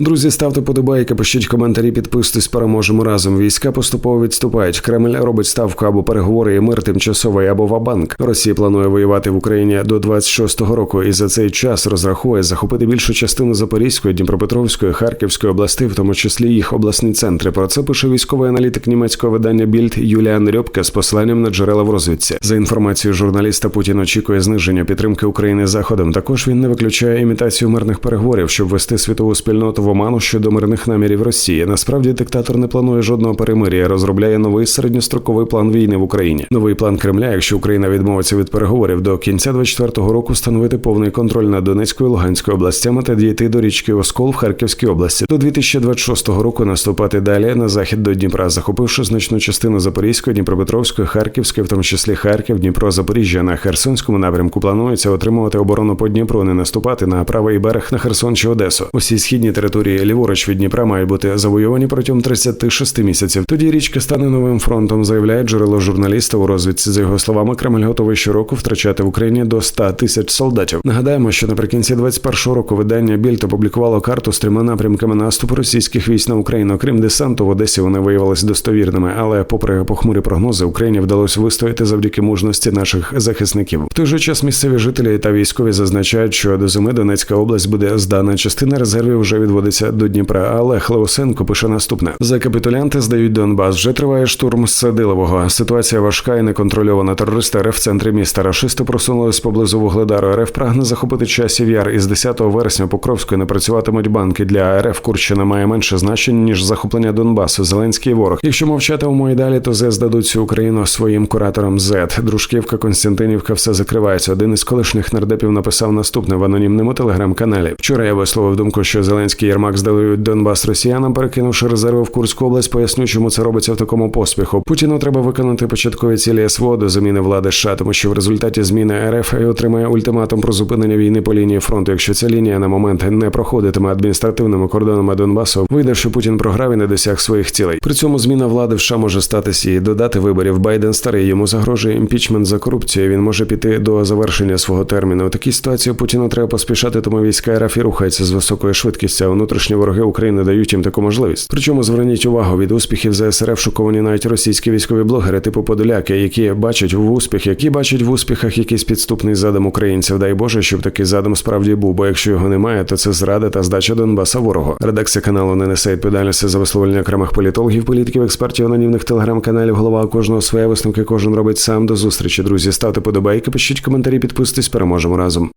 Друзі, ставте подобайки, пишіть коментарі, підписуйтесь, переможемо разом. Війська поступово відступають. Кремль робить ставку або переговори і мир тимчасовий або вабанк. Росія планує воювати в Україні до 26-го року і за цей час розрахує захопити більшу частину Запорізької, Дніпропетровської, Харківської областей, в тому числі їх обласні центри. Про це пише військовий аналітик німецького видання Більд Юліан Рьопке з посиланням на джерела в розвідці. За інформацією журналіста, Путін очікує зниження підтримки України заходом. Також він не виключає імітацію мирних переговорів, щоб вести світову спільноту в оману щодо мирних намірів Росії. Насправді диктатор не планує жодного перемир'я, розробляє новий середньостроковий план війни в Україні. Новий план Кремля, якщо Україна відмовиться від переговорів до кінця 24-го року, встановити повний контроль над Донецькою Луганською областями та дійти до річки Оскол в Харківській області. До 2026 року наступати далі на захід до Дніпра, захопивши значну частину Запорізької, Дніпропетровської, Харківської, в тому числі Харків, Дніпро, Запоріжжя на Херсонському напрямку. Планується отримувати оборону по Дніпру, не наступати на правий берег на Херсон чи Одесу. Усі східні території ліворуч від Дніпра мають бути завойовані протягом 36 місяців. Тоді річка стане новим фронтом, заявляє джерело журналіста у розвідці. За його словами, Кремль готовий щороку втрачати в Україні до 100 тисяч солдатів. Нагадаємо, що наприкінці 21-го року видання Більд опублікувало карту з трьома напрямками наступу російських військ на Україну. Окрім десанту, в Одесі вони виявилися достовірними, але, попри похмурі прогнози, Україні вдалося вистояти завдяки мужності наших захисників. В той же час місцеві жителі та військові зазначають, що до зими Донецька область буде здана. Частина резервів вже відводиться до Дніпра. Але Леосенко пише наступне: за капітулянти здають Донбас. Вже триває штурм з Садилового. Ситуація важка і неконтрольована. Терористи РФ в центрі міста. Рашисти просунулись поблизу Вугледару. РФ прагне захопити часів яр. Із 10 вересня Покровської не працюватимуть банки. Для РФ Курщина має менше значення ніж захоплення Донбасу. Зеленський ворог. Якщо мовчати у і далі, то ЗЕС дадуть цю Україну своїм кураторам ЗЕД. Дружківка Константинівка все закривається. Один із колишніх нардепів написав наступне в анонімному телеграм-каналі. Вчора я висловив думку, що Зеленський Єрмак здають Донбас росіянам, перекинувши резерви в Курську область. Поясню, чому це робиться в такому поспіху. Путіну треба виконати початкові цілі СВО до заміни влади США, тому що в результаті зміни РФ і отримає ультиматум про зупинення війни по лінії фронту. Якщо ця лінія на момент не проходитиме адміністративними кордонами Донбасу, вийде, що Путін програв і не досяг своїх цілей. При цьому зміна влади в США може статися і додати виборів. Байден старий йому загрожує імпічмент за корупцію. Він може піти до завершення свого терміну. У такій ситуації Путіну треба поспішати, тому війська РФ і рухаються з високою швидкістю. Внутрішні вороги України дають їм таку можливість. Причому зверніть увагу від успіхів ЗСРФ шоковані навіть російські військові блогери, типу Подоляки, які бачать в успіх, які бачать в успіхах якийсь підступний задум українців. Дай Боже, щоб такий задум справді був. Бо якщо його немає, то це зрада та здача Донбаса ворогу. Редакція каналу не несе відповідальності за висловлення окремих політологів, політиків, експертів, анонімних телеграм-каналів. Голова кожного своє висновки. Кожен робить сам до зустрічі. Друзі, ставте подобайки, пишіть коментарі, підписуйтесь, переможемо разом.